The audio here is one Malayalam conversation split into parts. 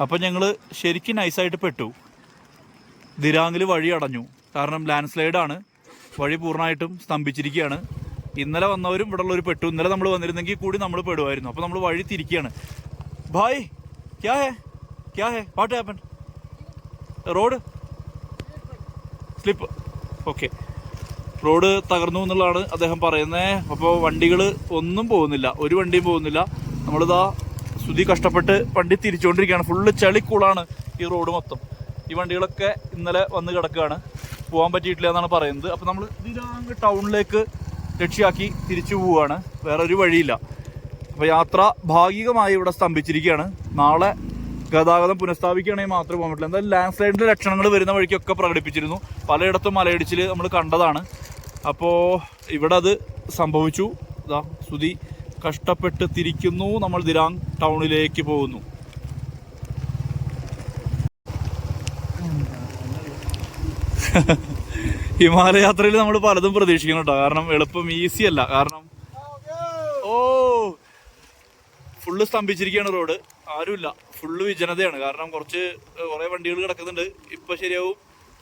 അപ്പം ഞങ്ങൾ ശരിക്കും നൈസായിട്ട് പെട്ടു. ദിരാങ്ങിൽ വഴി അടഞ്ഞു. കാരണം ലാൻഡ് സ്ലൈഡാണ് വഴി പൂർണമായിട്ടും സ്തംഭിച്ചിരിക്കുകയാണ്. ഇന്നലെ വന്നവരും ഇവിടെ ഉള്ളവർ പെട്ടു. ഇന്നലെ നമ്മൾ വന്നിരുന്നെങ്കിൽ കൂടി നമ്മൾ പെടുമായിരുന്നു. അപ്പോൾ നമ്മൾ വഴി തിരിക്കുകയാണ്. ഭായ് ക്യാ ഹേ? ക്യാ ഹേ? What happen? Road? Slip. Okay. Road തകർന്നു എന്നുള്ളതാണ് അദ്ദേഹം പറയുന്നത്. അപ്പോൾ വണ്ടികൾ ഒന്നും പോകുന്നില്ല. ഒരു വണ്ടിയും പോകുന്നില്ല. നമ്മളിതാ സുധി കഷ്ടപ്പെട്ട് വണ്ടി തിരിച്ചുകൊണ്ടിരിക്കുകയാണ്. ഫുള്ള് ചളിക്കൂളാണ് ഈ റോഡ് മൊത്തം. ഈ വണ്ടികളൊക്കെ ഇന്നലെ വന്ന് കിടക്കുകയാണ്. പോകാൻ പറ്റിയിട്ടില്ല എന്നാണ് പറയുന്നത്. അപ്പോൾ നമ്മൾ ദിരാങ് ടൗണിലേക്ക് ലക്ഷ്യമാക്കി തിരിച്ചു പോവുകയാണ്. വേറെ ഒരു വഴിയില്ല. അപ്പോൾ യാത്ര ഭാഗികമായി ഇവിടെ സ്തംഭിച്ചിരിക്കുകയാണ്. നാളെ ഗതാഗതം പുനഃസ്ഥാപിക്കുകയാണെങ്കിൽ മാത്രമേ പോകാൻ പറ്റില്ല എന്തായാലും ലാൻഡ് സ്ലൈഡിന്റെ ലക്ഷണങ്ങൾ വരുന്ന വഴിക്കൊക്കെ പ്രകടിപ്പിച്ചിരുന്നു. പലയിടത്തും മലയിടിച്ചിൽ നമ്മൾ കണ്ടതാണ്. അപ്പോൾ ഇവിടെ അത് സംഭവിച്ചു. ഇതാ സുധി കഷ്ടപ്പെട്ട് തിരിക്കുന്നു. നമ്മൾ ദിരാങ് ടൗണിലേക്ക് പോകുന്നു. ഹിമാലയാത്രയിൽ നമ്മൾ പലതും പ്രതീക്ഷിക്കണം കേട്ടോ. കാരണം എളുപ്പം ഈസി അല്ല. കാരണം ഓ ഫുള്ള് സ്തംഭിച്ചിരിക്കുകയാണ് റോഡ് ആരുമില്ല. ഫുള്ള് വിജനതയാണ്. കാരണം കുറച്ച് കുറേ വണ്ടികൾ കിടക്കുന്നുണ്ട്. ഇപ്പം ശരിയാവും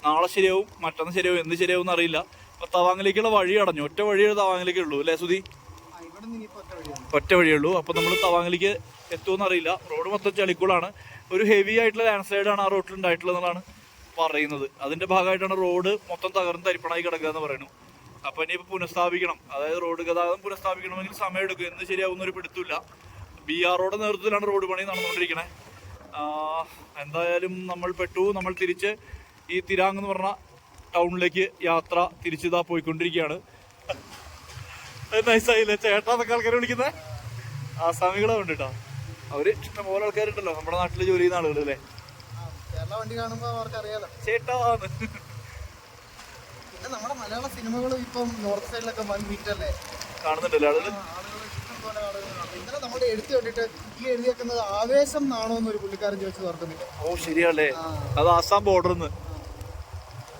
നാളെ ശരിയാവും മറ്റന്ന് ശരിയാവും എന്ന് ശരിയാവും എന്നറിയില്ല അപ്പൊ തവാങ്ങിലേക്കുള്ള വഴി അടഞ്ഞു ഒറ്റ വഴിയേ തവാങ്ങിലേക്കുള്ളൂ അല്ലേ സുധി? ഒറ്റ വഴിയുള്ളൂ അപ്പോൾ നമ്മൾ തവാങ്ങിലേക്ക് എത്തുമെന്ന് അറിയില്ല. റോഡ് മൊത്തം ചളിക്കൂളാണ്. ഒരു ഹെവി ആയിട്ടുള്ള ലാൻഡ് ആണ് ആ റോഡിൽ ഉണ്ടായിട്ടുള്ളതെന്നാണ് പറയുന്നത്. അതിന്റെ ഭാഗമായിട്ടാണ് റോഡ് മൊത്തം തകർന്ന് തരിപ്പണായി കിടക്കുക എന്ന് പറയുന്നു അപ്പൊ ഇനിയിപ്പോൾ പുനഃസ്ഥാപിക്കണം. അതായത് റോഡ് ഗതാഗതം പുനഃസ്ഥാപിക്കണമെങ്കിൽ സമയം എടുക്കും എന്ന് ശരിയാവുന്ന ഒരു പിടുത്തില്ല ബി ആർ റോഡ് നേതൃത്വത്തിലാണ് റോഡ് പണി നടന്നുകൊണ്ടിരിക്കണേ. എന്തായാലും നമ്മൾ പെട്ടു. നമ്മൾ തിരിച്ച് ഈ തിരാങ് എന്ന് പറഞ്ഞ ടൗണിലേക്ക് യാത്ര തിരിച്ചിതാ പോയിക്കൊണ്ടിരിക്കുകയാണ്. നൈസായില്ലേ ചേട്ടാന്നൊക്കെ ആൾക്കാരെ വിളിക്കുന്നത് ആസാമികളെ ഉണ്ട് കേട്ടോ അവർ ഇഷ്ടംപോലെ ആൾക്കാരുണ്ടല്ലോ. നമ്മുടെ നാട്ടിൽ ജോലി ചെയ്യുന്ന ആളുകൾ അല്ലേ? വണ്ടി കാണുമ്പോൾ അവർക്ക് അറിയാലോ. ചേട്ടാ പിന്നെ നമ്മുടെ മലയാള സിനിമകൾ ഇപ്പം നോർത്ത് സൈഡിലൊക്കെ വൺ മീറ്റ് അല്ലേ? കാണുന്നുണ്ടല്ലോ ആളുകൾ ആളുകൾ ഇഷ്ടംപോലെ ആളുകൾ കാണും. ഇന്നലെ നമ്മുടെ എഴുത്ത് കണ്ടിട്ട് ഈ എഴുതിയേക്കുന്നത് ആവേശം നാണോ എന്നൊരു പുള്ളിക്കാരൻ ചോദിച്ചു ഓർക്കുന്നില്ല. ഓ ശരിയല്ലേ അത് ആസാം ബോർഡറിന്ന്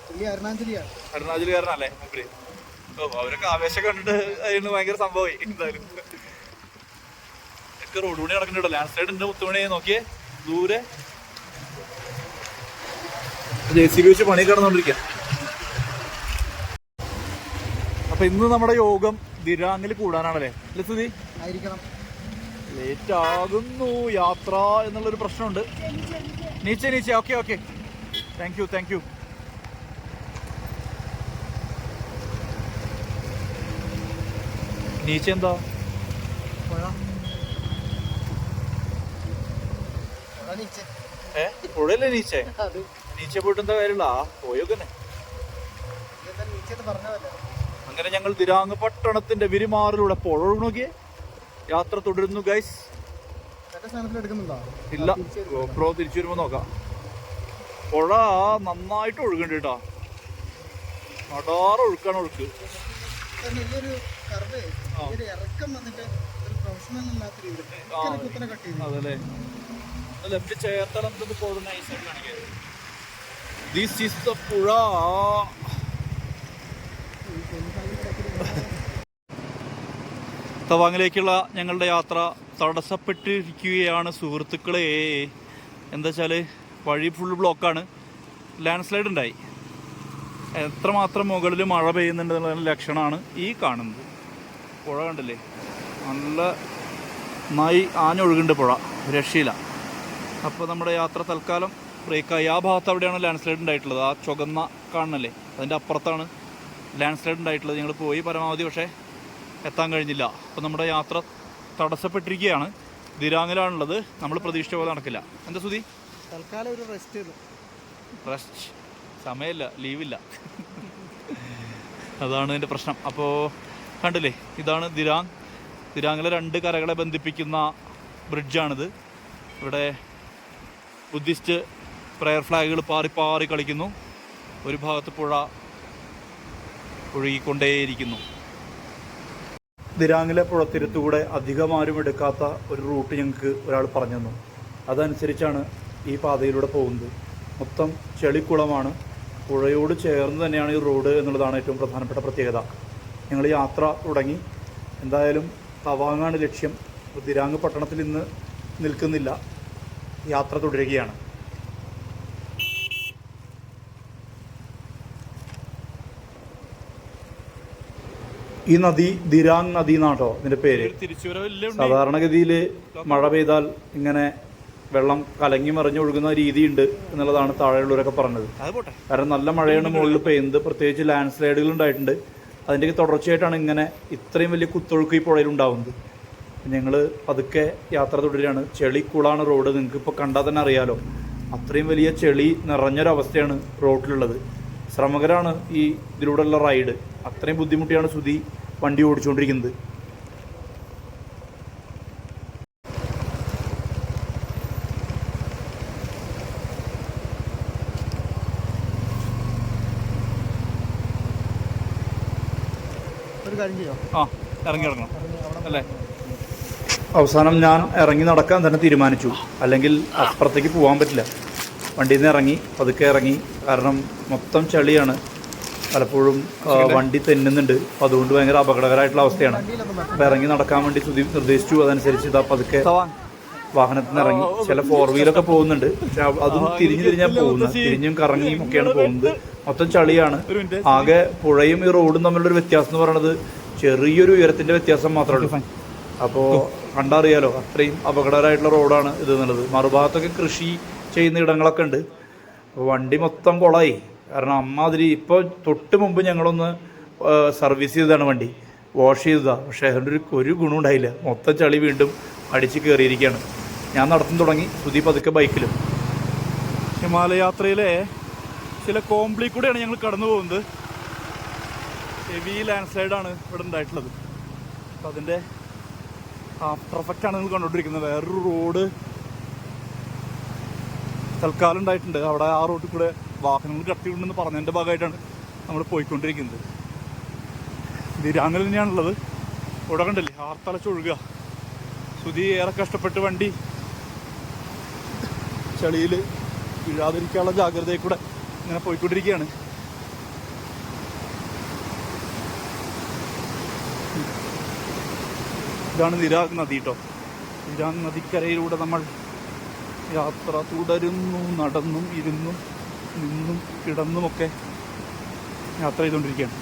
പുള്ളി അരുണാചലിയാണ്. അരുണാചലുകാരനല്ലേ? അവരൊക്കെ ആവേശം കണ്ടിട്ട് അതിന് ഭയങ്കര സംഭവമായി എന്തായാലും. ഒക്കെ റോഡ് പണി നടക്കുന്നുണ്ടോ? ലാൻഡ് സൈഡ് ഉണ്ട് മുത്തുമണി നോക്കിയേ. ദൂരെ. ജെ സി ബി വെച്ച് പണി കിടന്നുകൊണ്ടിരിക്കുക അപ്പൊ ഇന്ന് നമ്മുടെ യോഗം ദിരാങ്ങിൽ കൂടാനാണല്ലേ? അല്ലേ സുധി? ലേറ്റ് ആകുന്നു. യാത്ര എന്നുള്ളൊരു പ്രശ്നമുണ്ട്. നീച്ച Nietzsche. Okay okay thank you thank you Nietzsche എന്താ നീച്ചെ. ഏ? പുഴയല്ലേ നീച്ചേ? പോയിട്ട് എന്താ കാര്യമില്ല ആ അങ്ങനെ ഞങ്ങൾ ദിരാങ് പട്ടണത്തിന്റെ വിരിമാറിലൂടെ പുഴ നോക്കിയേ യാത്ര തുടരുന്നു ഗൈസ് ഇല്ല. ഗോപ്രോ തിരിച്ചു വരുമ്പോ നോക്കാം. പുഴ നന്നായിട്ട് ഒഴുകുന്നുണ്ട് കേട്ടാ. നടാറ് ഒഴുക്കാണ് ഒഴുക്ക്. ഒരു ഇറക്കം വന്നിട്ട് ഒരു പ്രൊഫഷണൽ അല്ലാത്ത രീതിയിൽ ആ. കുത്തനെ കട്ട് ചെയ്തു. അതല്ലേ? ലെഫ്റ്റ് ചേർത്തലം പോകുന്ന ഐസാണ് കാണിക്കുന്നത് ദിസ് ഈസ് ദ പുഴ. തവാങ്ങിലേക്കുള്ള ഞങ്ങളുടെ യാത്ര തടസ്സപ്പെട്ടിരിക്കുകയാണ് സുഹൃത്തുക്കളെ. എന്താ വെച്ചാൽ വഴി ഫുൾ ബ്ലോക്കാണ് ലാൻഡ് സ്ലൈഡ് ഉണ്ടായി. എത്രമാത്രം മുകളിൽ മഴ പെയ്യുന്നുണ്ടെന്നുള്ള ലക്ഷണമാണ് ഈ കാണുന്നത്. പുഴ കണ്ടില്ലേ? നല്ല നന്നായി ആഞ്ഞൊഴുകുന്നുണ്ട് പുഴ രക്ഷയില്ല. അപ്പോൾ നമ്മുടെ യാത്ര തൽക്കാലം ബ്രേക്കായി. ആ ഭാഗത്ത് അവിടെയാണ് ലാൻഡ് സ്ലൈഡ് ഉണ്ടായിട്ടുള്ളത്. ആ ചുവന്ന കാണണല്ലേ അതിന്റെ അപ്പുറത്താണ് ലാൻഡ് സ്ലൈഡ് ഉണ്ടായിട്ടുള്ളത്. ഞങ്ങൾ പോയി പരമാവധി പക്ഷേ എത്താൻ കഴിഞ്ഞില്ല. അപ്പോൾ നമ്മുടെ യാത്ര തടസ്സപ്പെട്ടിരിക്കുകയാണ്. ദിരാങ്ങിലാണുള്ളത്. നമ്മൾ പ്രതീക്ഷിച്ച പോലെ നടക്കില്ല. എന്താ സുധി? തൽക്കാലം ഒരു റെസ്റ്റ് റെസ്റ്റ് സമയമില്ല. ലീവില്ല അതാണ് ഇതിന്റെ പ്രശ്നം. അപ്പോൾ കണ്ടില്ലേ? ഇതാണ് ദിരാങ്. ദിരാങ്ങിലെ രണ്ട് കരകളെ ബന്ധിപ്പിക്കുന്ന ബ്രിഡ്ജാണിത്. ഇവിടെ ബുദ്ധിസ്റ്റ് പ്രയർ ഫ്ലാഗുകൾ പാറി പാറി കളിക്കുന്നു. ഒരു ഭാഗത്ത് പുഴ ഒഴുകിക്കൊണ്ടേയിരിക്കുന്നു. ദിരാങ്ങിലെ പുഴത്തിരത്തുകൂടെ അധികമാരും എടുക്കാത്ത ഒരു റൂട്ട് ഞങ്ങൾക്ക് ഒരാൾ പറഞ്ഞു തന്നു അതനുസരിച്ചാണ് ഈ പാതയിലൂടെ പോകുന്നത്. മൊത്തം ചെളിക്കുളമാണ്. പുഴയോട് ചേർന്ന് തന്നെയാണ് ഈ റോഡ് എന്നുള്ളതാണ് ഏറ്റവും പ്രധാനപ്പെട്ട പ്രത്യേകത. ഞങ്ങൾ യാത്ര തുടങ്ങി. എന്തായാലും തവാങ്ങാണ് ലക്ഷ്യം. ദിരാങ് പട്ടണത്തിൽ ഇന്ന് നിൽക്കുന്നില്ല. യാത്ര തുടരുകയാണ്. ഈ നദി ദിരാങ് നദി എന്നാട്ടോ ഇതിന്റെ പേര്. സാധാരണഗതിയിൽ മഴ പെയ്താൽ ഇങ്ങനെ വെള്ളം കലങ്ങി മറിഞ്ഞൊഴുകുന്ന രീതിയുണ്ട് എന്നുള്ളതാണ് താഴെയുള്ളവരൊക്കെ പറഞ്ഞത്. കാരണം നല്ല മഴയാണ് മുകളിൽ പെയ്യുന്നത്. പ്രത്യേകിച്ച് ലാൻഡ് സ്ലൈഡുകൾ ഉണ്ടായിട്ടുണ്ട്. അതിന്റെ തുടർച്ചയായിട്ടാണ് ഇങ്ങനെ ഇത്രയും വലിയ കുത്തൊഴുക്ക് ഈ പുഴയിൽ ഉണ്ടാവുന്നത്. ഞങ്ങൾ പതുക്കെ യാത്ര തുടരുകയാണ്. ചെളിക്കുളാണ് റോഡ്. നിങ്ങൾക്ക് ഇപ്പോൾ കണ്ടാൽ തന്നെ അറിയാലോ. അത്രയും വലിയ ചെളി നിറഞ്ഞൊരവസ്ഥയാണ് റോഡിലുള്ളത് ശ്രമകരാണ് ഈ ഇതിലൂടെയുള്ള റൈഡ്. അത്രയും ബുദ്ധിമുട്ടിയാണ് സുധി വണ്ടി ഓടിച്ചുകൊണ്ടിരിക്കുന്നത്. ആ ഇറങ്ങി ഇറങ്ങണം അല്ലേ? അവസാനം ഞാൻ ഇറങ്ങി നടക്കാൻ തന്നെ തീരുമാനിച്ചു. അല്ലെങ്കിൽ അപ്പുറത്തേക്ക് പോകാൻ പറ്റില്ല. വണ്ടിയിൽ നിന്ന് ഇറങ്ങി പതുക്കെ ഇറങ്ങി. കാരണം മൊത്തം ചളിയാണ്. പലപ്പോഴും വണ്ടി തെന്നുന്നുണ്ട്. അതുകൊണ്ട് ഭയങ്കര അപകടകരമായിട്ടുള്ള അവസ്ഥയാണ്. അപ്പോൾ ഇറങ്ങി നടക്കാൻ വേണ്ടി ചുതി നിർദ്ദേശിച്ചു. അതനുസരിച്ച് ഇതാ പതുക്കെ വാഹനത്തിൽ നിന്ന് ഇറങ്ങി. ചില ഫോർ വീലൊക്കെ പോകുന്നുണ്ട്. പക്ഷെ അതും തിരിഞ്ഞു തിരിഞ്ഞാൽ പോകുന്നത്. തിരിഞ്ഞും കറങ്ങിയും ഒക്കെയാണ് പോകുന്നത്. മൊത്തം ചളിയാണ്. ആകെ പുഴയും ഈ റോഡും തമ്മിലുള്ള ഒരു വ്യത്യാസം എന്ന് പറയുന്നത് ചെറിയൊരു ഉയരത്തിന്റെ വ്യത്യാസം മാത്രമേ ഉള്ളൂ. അപ്പോൾ കണ്ടറിയാലോ അത്രയും അപകടകരമായിട്ടുള്ള റോഡാണ് ഇത് എന്നുള്ളത്. മറുഭാഗത്തൊക്കെ കൃഷി ചെയ്യുന്ന ഇടങ്ങളൊക്കെ ഉണ്ട്. അപ്പോൾ വണ്ടി മൊത്തം കൊളായി. കാരണം അമ്മാതിരി ഇപ്പോൾ തൊട്ട് മുമ്പ് ഞങ്ങളൊന്ന് സർവീസ് ചെയ്തതാണ് വണ്ടി. വാഷ് ചെയ്തതാണ് പക്ഷേ അതിന്റെ ഒരു ഒരു ഗുണം ഉണ്ടായില്ല. മൊത്തം ചളി വീണ്ടും അടിച്ച് കയറിയിരിക്കുകയാണ്. ഞാൻ നടത്തും തുടങ്ങി. പുതിയ പതുക്കെ ബൈക്കിലും. ഹിമാലയാത്രയിലെ ചില കോംപ്ലി കൂടെയാണ് ഞങ്ങൾ കടന്നു പോകുന്നത് ഹെവി ലാൻഡ് സ്ലൈഡാണ് ഇവിടെ ഉണ്ടായിട്ടുള്ളത്. അപ്പം അതിന്റെ ആഫ്റ്റർ എഫക്റ്റ് ആണ് നിങ്ങൾ കണ്ടുകൊണ്ടിരിക്കുന്നത്. വേറൊരു റോഡ് തൽക്കാലം ഉണ്ടായിട്ടുണ്ട്. അവിടെ ആ റോഡിൽ കൂടെ വാഹനങ്ങൾ കടത്തിയിട്ടുണ്ടെന്ന് പറഞ്ഞതിന്റെ ഭാഗമായിട്ടാണ് നമ്മൾ പോയിക്കൊണ്ടിരിക്കുന്നത്. ദിരാങ്ങിൽ തന്നെയാണുള്ളത്. ഇവിടെ കണ്ടല്ലേ? ആർത്തലച്ചൊഴുകുക സുധി ഏറെ കഷ്ടപ്പെട്ട് വണ്ടി ചളിയിൽ വീഴാതിരിക്കാനുള്ള ജാഗ്രതയിൽ കൂടെ ഇങ്ങനെ പോയിക്കൊണ്ടിരിക്കുകയാണ്. ഇതാണ് നിരാഗ് നദി കേട്ടോ നിരാഗ് നദിക്കരയിലൂടെ നമ്മൾ യാത്ര തുടരുന്നു നടന്നും ഇരുന്നും നിന്നും കിടന്നുമൊക്കെ യാത്ര ചെയ്തുകൊണ്ടിരിക്കുകയാണ്.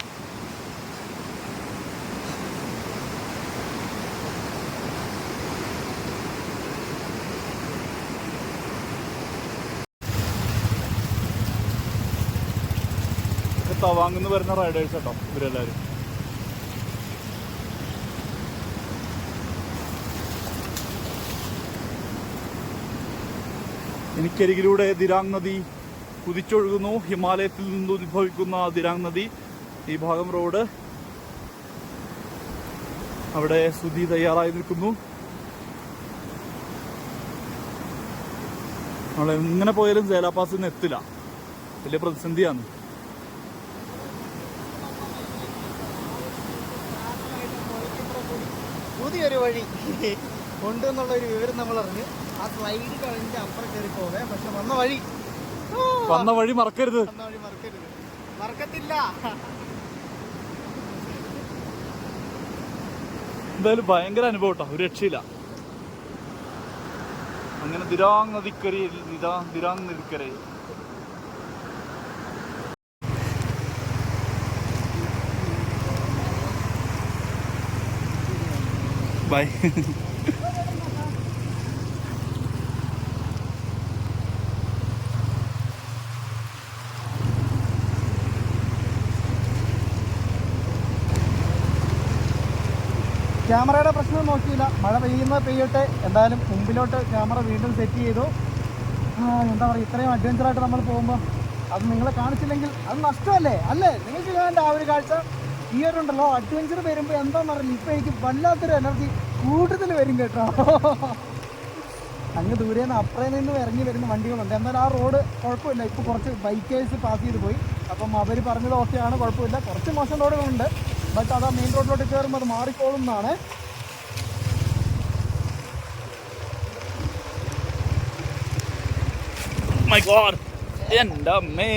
വാങ്ങുന്നു വരുന്ന റൈഡേഴ്സ് കേട്ടോ ഇവരെല്ലാവരും എനിക്കരികിലൂടെ ദിരാങ് നദി കുതിച്ചൊഴുകുന്നു. ഹിമാലയത്തിൽ നിന്ന് ഉത്ഭവിക്കുന്ന ദിരാങ് നദി ഈ ഭാഗം റോഡ്. അവിടെ സുധി തയ്യാറായി നിൽക്കുന്നു. നമ്മൾ എങ്ങനെ പോയാലും സേലാപാസിൽ നിന്ന് എത്തില്ല. വലിയ പ്രതിസന്ധിയാണ്. പുതിയൊരു വഴി. ഉണ്ട് എന്നുള്ള ഒരു വിവരം നമ്മൾ അറിഞ്ഞ് ആ സ്ലൈഡ് കഴിഞ്ഞിട്ട് അപ്പുറം കയറി പോവേ. പക്ഷെ വന്ന വഴി. വന്ന വഴി മറക്കരുത്. വന്ന വഴി മറക്കരുത്. മറക്കത്തില്ല. എന്തായാലും ഭയങ്കര അനുഭവം കേട്ടോ ഒരു രക്ഷയില്ല. അങ്ങനെ ദിരാങ് നദിക്കരയിൽ നിതാ ദിരാങ് നദിക്കരയിൽ. ബൈ. ക്യാമറയുടെ പ്രശ്നം നോക്കിയില്ല. മഴ പെയ്യുന്നത് പെയ്യട്ടെ. എന്തായാലും മുമ്പിലോട്ട് ക്യാമറ വീണ്ടും സെറ്റ് ചെയ്തു. എന്താ പറയുക ഇത്രയും അഡ്വഞ്ചറായിട്ട് നമ്മൾ പോകുമ്പോൾ അത് നിങ്ങളെ കാണിച്ചില്ലെങ്കിൽ അത് നഷ്ടമല്ലേ? അല്ലേ? നിങ്ങൾക്ക് കാണേണ്ട ആ ഒരു കാഴ്ച ഈ ഒരു ഉണ്ടല്ലോ അഡ്വഞ്ചർ വരുമ്പോൾ എന്താണെന്ന് അറിയില്ല. ഇപ്പം എനിക്ക് വല്ലാത്തൊരു എനർജി കൂടുതൽ വരും കേട്ടോ. അങ്ങ് ദൂരെ നിന്ന് അപ്പുറേ നിന്ന് ഇറങ്ങി വരുന്ന വണ്ടികളുണ്ട്. എന്നാൽ ആ റോഡ് കുഴപ്പമില്ല. ഇപ്പോൾ കുറച്ച് ബൈക്കേഴ്സ് പാസ് ചെയ്ത് പോയി. അപ്പം അവർ പറഞ്ഞത് ഓക്കെയാണ് കുഴപ്പമില്ല. കുറച്ച് മോശം റോഡുകളുണ്ട് ബട്ട് അത് ആ മെയിൻ റോഡിലോട്ട് കയറുമ്പോൾ അത് മാറിക്കോളും എന്നാണ്. മൈ ഗോഡ് എന്റെ അമ്മേ.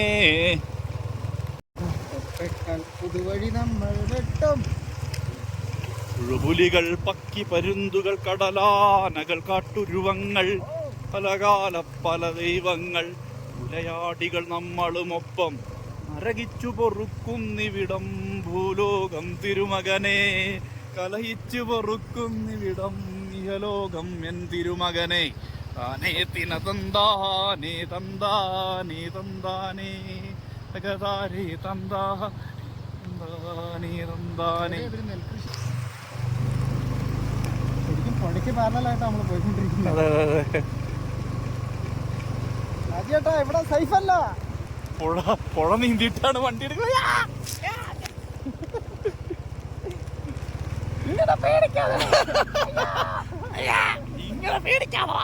പുതുവഴി നമ്മൾ വെട്ടും. പുലികൾ പക്കി പരുന്തുകൾ കടലാനകൾ കാട്ടുരുവങ്ങൾ പലകാല പല ദൈവങ്ങൾ ഉലയാടികൾ നമ്മളുമൊപ്പം നരകിച്ചു പൊറുക്കുന്നിവിടം ഭൂലോകം തിരുമകനെ കലഹിച്ചു പൊറുക്കുന്നിവിടം ഇഹലോകം എൻ തിരുമകനെ. താനേ തിന തന്താനേ തന്താനേ തന്താനേ തകതാരേ തന്താ തന്താനേ തന്താനേ ശരിക്കും പുഴയ്ക്ക് പാരലായിട്ടാണ് നമ്മൾ പോയിക്കൊണ്ടിരിക്കുന്നത്. രാജേട്ടാ ഇവിടെ സൈഫല്ല. പുഴ പുഴ നീന്തിയിട്ടാണ് വണ്ടി എടുക്കുന്നത്. ഇങ്ങനെ പേടിക്കാതെ ഇങ്ങനെ പേടിക്കാതെ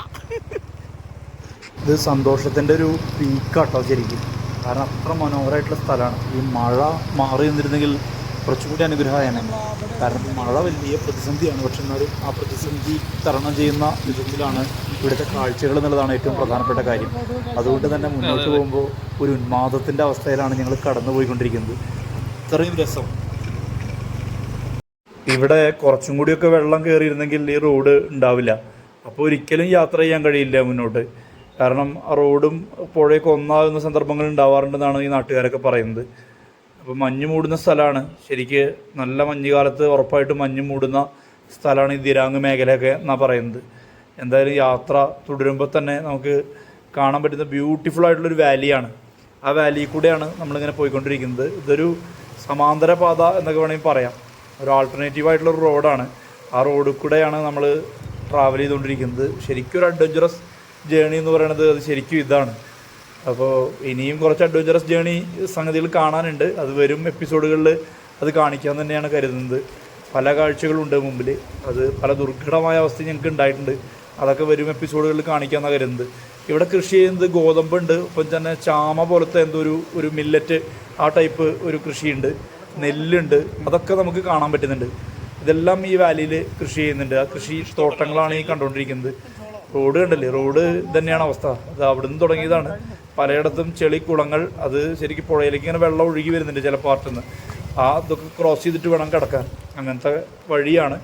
ഇത് സന്തോഷത്തിന്റെ ഒരു പീക്കാട്ടോ ശരിക്കും. കാരണം അത്ര മനോഹരമായിട്ടുള്ള സ്ഥലമാണ്. ഈ മഴ മാറി നിന്നിരുന്നെങ്കിൽ കുറച്ചുകൂടി അനുഗ്രഹമായേനെ. കാരണം മഴ വലിയ പ്രതിസന്ധിയാണ്. പക്ഷെ എന്നാലും ആ പ്രതിസന്ധി തരണം ചെയ്യുന്ന വിധത്തിലാണ് ഇവിടുത്തെ കാഴ്ചകൾ എന്നുള്ളതാണ് ഏറ്റവും പ്രധാനപ്പെട്ട കാര്യം. അതുകൊണ്ട് തന്നെ മുന്നോട്ട് പോകുമ്പോൾ ഒരു ഉന്മാദത്തിന്റെ അവസ്ഥയിലാണ് ഞങ്ങൾ കടന്നു പോയിക്കൊണ്ടിരിക്കുന്നത് ഇത്രയും രസം. ഇവിടെ കുറച്ചും കൂടിയൊക്കെ വെള്ളം കയറിയിരുന്നെങ്കിൽ ഈ റോഡ് ഉണ്ടാവില്ല. അപ്പോൾ ഒരിക്കലും യാത്ര ചെയ്യാൻ കഴിയില്ല മുന്നോട്ട്. കാരണം റോഡും പുഴയൊക്കെ ഒന്നാകുന്ന സന്ദർഭങ്ങൾ ഉണ്ടാവാറുണ്ടെന്നാണ് ഈ നാട്ടുകാരൊക്കെ പറയുന്നത്. അപ്പോൾ മഞ്ഞ് മൂടുന്ന സ്ഥലമാണ്. ശരിക്ക് നല്ല മഞ്ഞുകാലത്ത് ഉറപ്പായിട്ട് മഞ്ഞ് മൂടുന്ന സ്ഥലമാണ് ഈ ദിരാങ് മേഖലയൊക്കെ എന്നാണ് പറയുന്നത്. എന്തായാലും യാത്ര തുടരുമ്പോൾ തന്നെ നമുക്ക് കാണാൻ പറ്റുന്ന ബ്യൂട്ടിഫുൾ ആയിട്ടുള്ളൊരു വാലിയാണ് ആ വാലിയിൽ കൂടെയാണ് നമ്മളിങ്ങനെ പോയിക്കൊണ്ടിരിക്കുന്നത്. ഇതൊരു സമാന്തര പാത എന്നൊക്കെ വേണമെങ്കിൽ പറയാം. ഒരു ആൾട്ടർനേറ്റീവ് ആയിട്ടുള്ള ഒരു റോഡാണ് ആ റോഡിൽ കൂടെയാണ് നമ്മൾ ട്രാവൽ ചെയ്തുകൊണ്ടിരിക്കുന്നത്. ശരിക്കും ഒരു അഡ്വഞ്ചറസ് ജേണി എന്ന് പറയുന്നത് അത് ശരിക്കും ഇതാണ്. അപ്പോൾ ഇനിയും കുറച്ച് അഡ്വഞ്ചറസ് ജേണി സംഗതികൾ കാണാനുണ്ട്. അത് വരും എപ്പിസോഡുകളിൽ അത് കാണിക്കാൻ തന്നെയാണ് കരുതുന്നത്. പല കാഴ്ചകളുണ്ട് മുമ്പിൽ അത് പല ദുർഘടമായ അവസ്ഥ ഞങ്ങൾക്ക് ഉണ്ടായിട്ടുണ്ട്. അതൊക്കെ വരും എപ്പിസോഡുകളിൽ കാണിക്കാമെന്നാണ് കരുതുന്നത്. ഇവിടെ കൃഷി ചെയ്യുന്നത് ഗോതമ്പുണ്ട്. ഒപ്പം തന്നെ ചാമ പോലത്തെ എന്തോ ഒരു ഒരു മില്ലറ്റ് ആ ടൈപ്പ് ഒരു കൃഷിയുണ്ട്. നെല്ലുണ്ട്. അതൊക്കെ നമുക്ക് കാണാൻ പറ്റുന്നുണ്ട്. ഇതെല്ലാം ഈ വാലിയിൽ കൃഷി ചെയ്യുന്നുണ്ട്. ആ കൃഷി തോട്ടങ്ങളാണ് ഈ കണ്ടുകൊണ്ടിരിക്കുന്നത്. റോഡ് കണ്ടല്ലേ? റോഡ് തന്നെയാണ് അവസ്ഥ. അത് അവിടുന്ന് തുടങ്ങിയതാണ്. പലയിടത്തും ചെളി കുളങ്ങൾ അത് ശരിക്കും പുഴയിലേക്ക് ഇങ്ങനെ വെള്ളം ഒഴുകി വരുന്നുണ്ട് ചില പാർട്ടിൽ നിന്ന് ആ ഇതൊക്കെ ക്രോസ് ചെയ്തിട്ട് വേണം കിടക്കാൻ. അങ്ങനത്തെ വഴിയാണ്.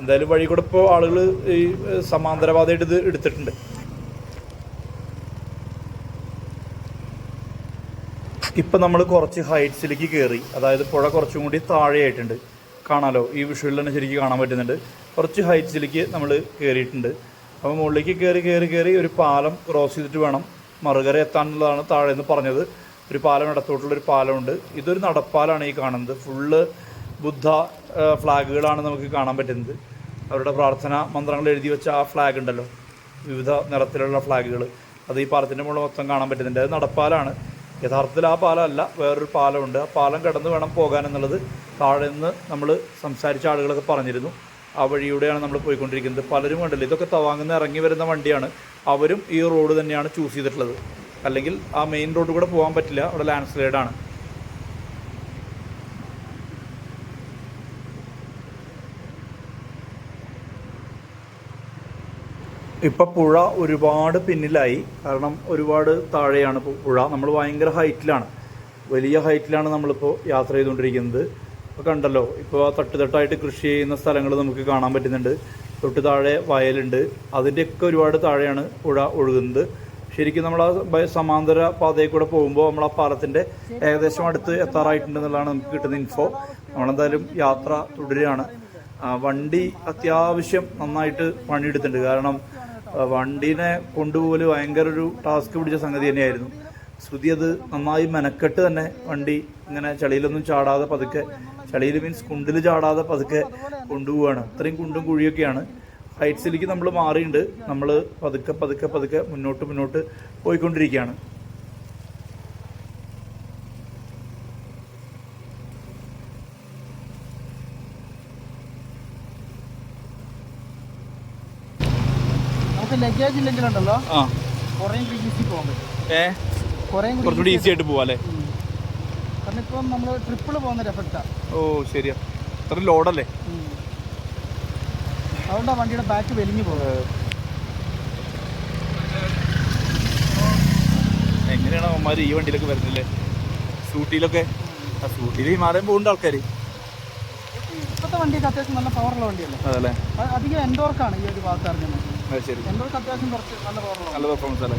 എന്തായാലും വഴി കൂടെ ഇപ്പോൾ ആളുകൾ ഈ സമാന്തരപാതയായിട്ട് ഇത് എടുത്തിട്ടുണ്ട്. ഇപ്പം നമ്മൾ കുറച്ച് ഹൈറ്റ്സിലേക്ക് കയറി അതായത് പുഴ കുറച്ചും കൂടി താഴെയായിട്ടുണ്ട്. കാണാലോ? ഈ വിഷുവിൽ തന്നെ ശരിക്കും കാണാൻ പറ്റുന്നുണ്ട്. കുറച്ച് ഹൈറ്റ്സിലേക്ക് നമ്മൾ കയറിയിട്ടുണ്ട് അപ്പോൾ മുകളിലേക്ക് കയറി കയറി കയറി ഒരു പാലം ക്രോസ് ചെയ്തിട്ട് വേണം മറുകര എത്താനുള്ളതാണ് താഴെ എന്ന് പറഞ്ഞത്. ഒരു പാലം ഇടത്തോട്ടുള്ളൊരു പാലമുണ്ട്. ഇതൊരു നടപ്പാലാണ് ഈ കാണുന്നത്. ഫുള്ള് ബുദ്ധ ഫ്ലാഗുകളാണ് നമുക്ക് കാണാൻ പറ്റുന്നത്. അവരുടെ പ്രാർത്ഥന മന്ത്രങ്ങൾ എഴുതി വെച്ച ആ ഫ്ലാഗ് ഉണ്ടല്ലോ. വിവിധ നിറത്തിലുള്ള ഫ്ലാഗുകൾ അത് ഈ പാലത്തിന്റെ മുകളിൽ മൊത്തം കാണാൻ പറ്റുന്നുണ്ട്. അത് നടപ്പാലാണ്. യഥാർത്ഥത്തിൽ ആ പാലം അല്ല വേറൊരു പാലമുണ്ട്. ആ പാലം കടന്ന് വേണം പോകാൻ എന്നുള്ളത് താഴെ നിന്ന് നമ്മൾ സംസാരിച്ച ആളുകളൊക്കെ പറഞ്ഞിരുന്നു. ആ വഴിയൂടെയാണ് നമ്മൾ പോയിക്കൊണ്ടിരിക്കുന്നത്. പലരും കണ്ടില്ല ഇതൊക്കെ തവാങ്ങുന്ന ഇറങ്ങി വരുന്ന വണ്ടിയാണ്. അവരും ഈ റോഡ് തന്നെയാണ് ചൂസ് ചെയ്തിട്ടുള്ളത്. അല്ലെങ്കിൽ ആ മെയിൻ റോഡ് കൂടെ പോകാൻ പറ്റില്ല. അവിടെ ലാൻഡ് സ്ലൈഡാണ് ഇപ്പം പുഴ ഒരുപാട് പിന്നിലായി. കാരണം ഒരുപാട് താഴെയാണ് പുഴ. നമ്മൾ ഭയങ്കര ഹൈറ്റിലാണ്. വലിയ ഹൈറ്റിലാണ് നമ്മളിപ്പോൾ യാത്ര ചെയ്തുകൊണ്ടിരിക്കുന്നത്. ഇപ്പോൾ കണ്ടല്ലോ ഇപ്പോൾ തട്ടുതട്ടായിട്ട് കൃഷി ചെയ്യുന്ന സ്ഥലങ്ങൾ നമുക്ക് കാണാൻ പറ്റുന്നുണ്ട്. തൊട്ട് താഴെ വയലുണ്ട്. അതിന്റെയൊക്കെ ഒരുപാട് താഴെയാണ് പുഴ ഒഴുകുന്നത്. ശരിക്കും നമ്മൾ ആ സമാന്തര പാതയിൽ കൂടെ പോകുമ്പോൾ നമ്മൾ ആ പാലത്തിന്റെ ഏകദേശം അടുത്ത് എത്താറായിട്ടുണ്ടെന്നുള്ളതാണ് നമുക്ക് കിട്ടുന്ന ഇൻഫോ നമ്മളെന്തായാലും യാത്ര തുടരുകയാണ്. വണ്ടി അത്യാവശ്യം നന്നായിട്ട് പണിയെടുത്തിട്ടുണ്ട്. കാരണം വണ്ടീനെ കൊണ്ടുപോകൽ ഭയങ്കര ഒരു ടാസ്ക് പിടിച്ച സംഗതി തന്നെയായിരുന്നു. ശ്രുതി അത് നന്നായി മെനക്കെട്ട് തന്നെ വണ്ടി ഇങ്ങനെ ചളിയിലൊന്നും ചാടാതെ പതുക്കെ ചളിയിൽ മീൻസ് കുണ്ടിൽ ചാടാതെ പതുക്കെ കൊണ്ടുപോവുകയാണ് അത്രയും കുണ്ടും കുഴിയൊക്കെയാണ്. ഹൈറ്റ്സിലേക്ക് നമ്മൾ മാറിയിട്ടുണ്ട് നമ്മൾ പതുക്കെ പതുക്കെ പതുക്കെ മുന്നോട്ട് മുന്നോട്ട് പോയിക്കൊണ്ടിരിക്കുകയാണ്. നമുക്ക് ലഗേജ് ഇല്ലെങ്കിലുണ്ടല്ലോ? ആ. കുറേയും കൂടി ഈസി പോകാൻ പറ്റും. ഏ? കൂടി കുറച്ചുകൂടി ഈസി ആയിട്ട് പോവാ അല്ലേ? കാരണം ഇപ്പം നമ്മൾ ട്രിപ്പിൾ പോകുന്ന എഫക്റ്റാണ് ഓ ശരിയാ. അത്ര ലോഡല്ലേ അതുകൊണ്ടാണ് വണ്ടിയുടെ ബാക്ക് വലിഞ്ഞു പോകുന്നത് എങ്ങനെയാണ് അവന്മാർ ഈ വണ്ടിയിലൊക്കെ വരുന്നില്ലേ? സ്കൂട്ടിയിലൊക്കെ? ആ സ്കൂട്ടിയിൽ ഹിമാലയം പോകുന്നുണ്ട് ആൾക്കാർ ഇപ്പോഴത്തെ വണ്ടിയൊക്കെ അത്യാവശ്യം നല്ല പവറുള്ള വണ്ടിയല്ലേ? അതല്ലേ അധികം എൻഡോർക്കാണ് ഈ ഒരു ഭാഗത്ത് അത് ശരി. എൻഡോർക്ക് അത്യാവശ്യം കുറച്ച് നല്ല പവറുള്ളതാണ് നല്ല പെർഫോമൻസ് അല്ലേ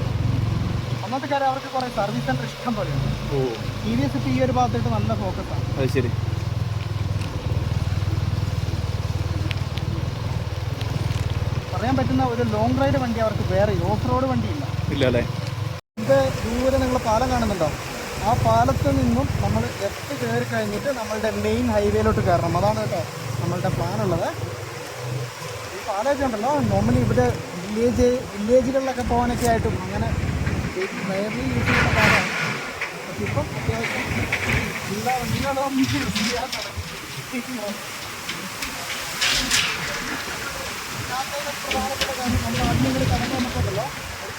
ഒന്നാമത്തെ കാര്യം അവർക്ക് കുറേ സർവീസ് സെന്റർ ഇഷ്ടം പോലെയുണ്ട് ഓ. ടി വി എസ് ഇപ്പോൾ ഈ ഒരു ഭാഗത്തായിട്ട് നല്ല ഫോക്കസാണ് അത് ശരി. പറയാൻ പറ്റുന്ന ഒരു ലോങ് റൈഡ് വണ്ടി അവർക്ക് വേറെ ഓഫ് റോഡ് വണ്ടിയില്ല. ഇല്ല അല്ലേ? ഇത് ദൂരെ നിങ്ങൾ പാലം കാണുന്നുണ്ടോ? ആ പാലത്തിൽ നിന്നും നമ്മൾ എട്ട് കയറി കഴിഞ്ഞിട്ട് നമ്മളുടെ മെയിൻ ഹൈവേയിലോട്ട് കയറണം. അതാണ് കേട്ടോ നമ്മളുടെ പ്ലാൻ ഉള്ളത്. ഈ പാലമൊക്കെ ഉണ്ടല്ലോ നോർമലി ഇവിടെ വില്ലേജ് വില്ലേജുകളിലൊക്കെ പോകാനൊക്കെ ആയിട്ടും അങ്ങനെ റയർലി യൂസ് ചെയ്യുന്ന പാലാണ് പക്ഷെ ഇപ്പം അത്യാവശ്യം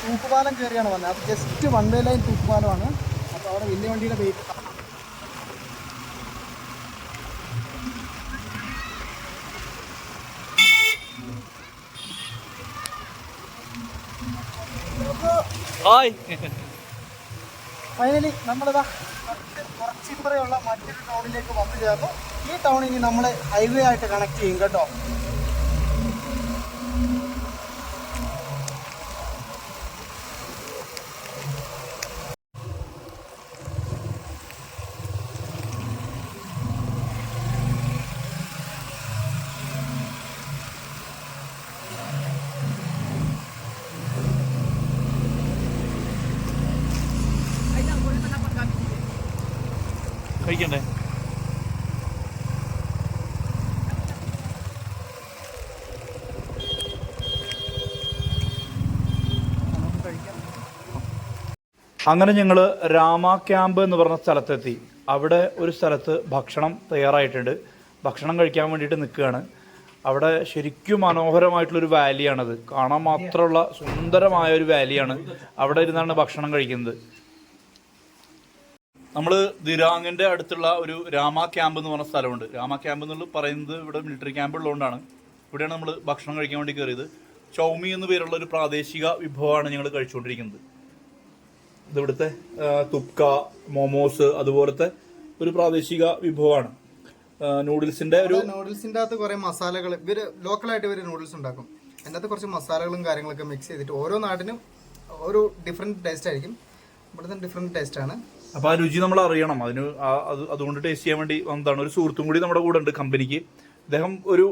തൂക്കുപാലം കയറിയാണ് വന്നത് അത് ജസ്റ്റ് വൺ വേ ലൈൻ തൂക്കുപാലമാണ് അപ്പോൾ അവിടെ വലിയ വണ്ടിയുടെ വെയിറ്റ് ഹായ് ഫൈനലി നമ്മളിതാ കുറച്ചിപ്പുറയുള്ള മറ്റൊരു ടൗണിലേക്ക് വന്നു ചേർന്നു. ഈ ടൗൺ ഇനി നമ്മൾ ഹൈവേ ആയിട്ട് കണക്ട് ചെയ്യും കേട്ടോ. അങ്ങനെ ഞങ്ങൾ രാമ ക്യാമ്പ് എന്ന് പറഞ്ഞ സ്ഥലത്തെത്തി. അവിടെ ഒരു സ്ഥലത്ത് ഭക്ഷണം തയ്യാറായിട്ടുണ്ട്. ഭക്ഷണം കഴിക്കാൻ വേണ്ടിയിട്ട് നിൽക്കുകയാണ്. അവിടെ ശരിക്കും മനോഹരമായിട്ടുള്ളൊരു വാലിയാണത്. കാണാൻ മാത്രമുള്ള സുന്ദരമായ ഒരു വാലിയാണ് അവിടെ ഇരുന്നാണ് ഭക്ഷണം കഴിക്കുന്നത്. നമ്മൾ ദിരാങ്ങിന്റെ അടുത്തുള്ള ഒരു രാമ ക്യാമ്പ് എന്ന് പറഞ്ഞ സ്ഥലമുണ്ട്. രാമ ക്യാമ്പ് എന്നുള്ളത് പറയുന്നത് ഇവിടെ മിലിറ്ററി ക്യാമ്പ് ഉള്ളതുകൊണ്ടാണ്. ഇവിടെയാണ് നമ്മൾ ഭക്ഷണം കഴിക്കാൻ വേണ്ടി കയറിയത്. ചൗമി എന്ന് പേരുള്ള ഒരു പ്രാദേശിക വിഭവമാണ് ഞങ്ങൾ കഴിച്ചുകൊണ്ടിരിക്കുന്നത്. ഇത് ഇവിടുത്തെ തുപ്ക മോമോസ് അതുപോലത്തെ ഒരു പ്രാദേശിക വിഭവമാണ്. നൂഡിൽസിന്റെ ഒരു നൂഡിൽസിന്റെ അകത്ത് കുറെ മസാലകൾ ഇവർ ലോക്കലായിട്ട് ഇവർ നൂഡിൽസ് ഉണ്ടാക്കും. അതിന്റെ അകത്ത് കുറച്ച് മസാലകളും കാര്യങ്ങളൊക്കെ മിക്സ് ചെയ്തിട്ട് ഓരോ നാടിനും ഒരു ഡിഫറെന്റ് ടേസ്റ്റ് ആയിരിക്കും. ഇവിടുത്തെ ഡിഫറെന്റ് ടേസ്റ്റ് ആണ്. അപ്പൊ ആ രുചി നമ്മൾ അറിയണം. അതിന് അതുകൊണ്ട് ടേസ്റ്റ് ചെയ്യാൻ വേണ്ടി വന്നതാണ്. ഒരു സുഹൃത്തും കൂടി നമ്മുടെ കൂടെ ഉണ്ട് കമ്പനിക്ക് അദ്ദേഹം ഒരു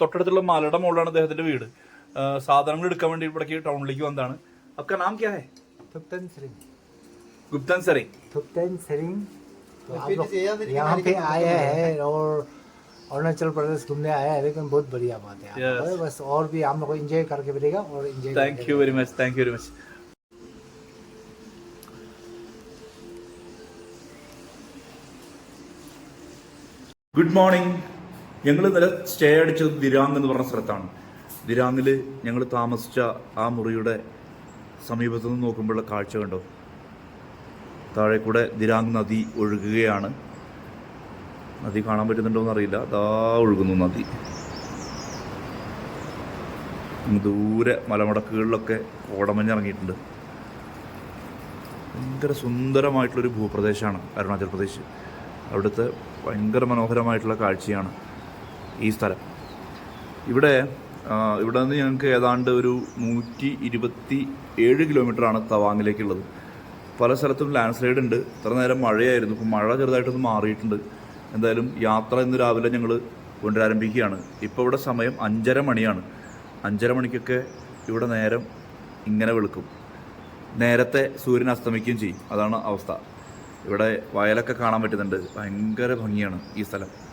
തൊട്ടടുത്തുള്ള മലയുടെ മുകളിലാണ് അദ്ദേഹത്തിന്റെ വീട്. സാധനങ്ങൾ എടുക്കാൻ വേണ്ടി ഇവിടേക്ക് ടൗണിലേക്ക് വന്നതാണ്. അപ്പൊ നാം ക്യാ ഹേ? थुप्तन सरिंग ഗുപ്തൻ സറി थुप्तन सरिंग तो आप रिपीट लोग ചെയ്യാതിരിക്കാൻ यहाँ पे आए हैं और अरुणाचल प्रदेश घूमने आया है लेकिन बहुत बढ़िया बात है Yes. यहाँ पर। बस और भी हम लोग को एंजॉय करके मिलेगा और enjoy thank you very much thank you very much good morning ഞങ്ങൾ ഇന്നലെ സ്റ്റേ അടിച്ചത് ദിരാങ് എന്ന് പറഞ്ഞ സ്ഥലത്താണ് ദിരാങ്ങിൽ ഞങ്ങൾ താമസിച്ച ആ മുറിയുടെ സമീപത്ത് നിന്ന് നോക്കുമ്പോഴുള്ള കാഴ്ച കണ്ടോ താഴെ കൂടെ ദിരാങ് നദി ഒഴുകുകയാണ്. നദി കാണാൻ പറ്റുന്നുണ്ടോ എന്നറിയില്ല. അതാ ഒഴുകുന്നു നദി. ദൂരെ മലമടക്കുകളിലൊക്കെ ഓടമഞ്ഞിറങ്ങിയിട്ടുണ്ട് ഭയങ്കര സുന്ദരമായിട്ടുള്ളൊരു ഭൂപ്രദേശമാണ് അരുണാചൽ പ്രദേശ്. അവിടുത്തെ ഭയങ്കര മനോഹരമായിട്ടുള്ള കാഴ്ചയാണ് ഈ സ്ഥലം. ഇവിടെ ഇവിടെ നിന്ന് ഞങ്ങൾക്ക് ഏതാണ്ട് ഒരു നൂറ്റി ഇരുപത്തി ഏഴ് കിലോമീറ്ററാണ് തവാങ്ങിലേക്കുള്ളത്. പല സ്ഥലത്തും ലാൻഡ് സ്ലൈഡ് ഉണ്ട്. ഇത്ര നേരം മഴയായിരുന്നു. ഇപ്പം മഴ ചെറുതായിട്ടൊന്ന് മാറിയിട്ടുണ്ട്. എന്തായാലും യാത്ര ഇന്ന് രാവിലെ ഞങ്ങൾ കൊണ്ടുവരാരംഭിക്കുകയാണ്. ഇപ്പോൾ ഇവിടെ സമയം അഞ്ചര മണിയാണ്. അഞ്ചര മണിക്കൊക്കെ ഇവിടെ നേരം ഇങ്ങനെ വെളുക്കും. നേരത്തെ സൂര്യൻ അസ്തമിക്കുകയും ചെയ്യും. അതാണ് അവസ്ഥ. ഇവിടെ വയലൊക്കെ കാണാൻ പറ്റുന്നുണ്ട്. ഭയങ്കര ഭംഗിയാണ് ഈ സ്ഥലം.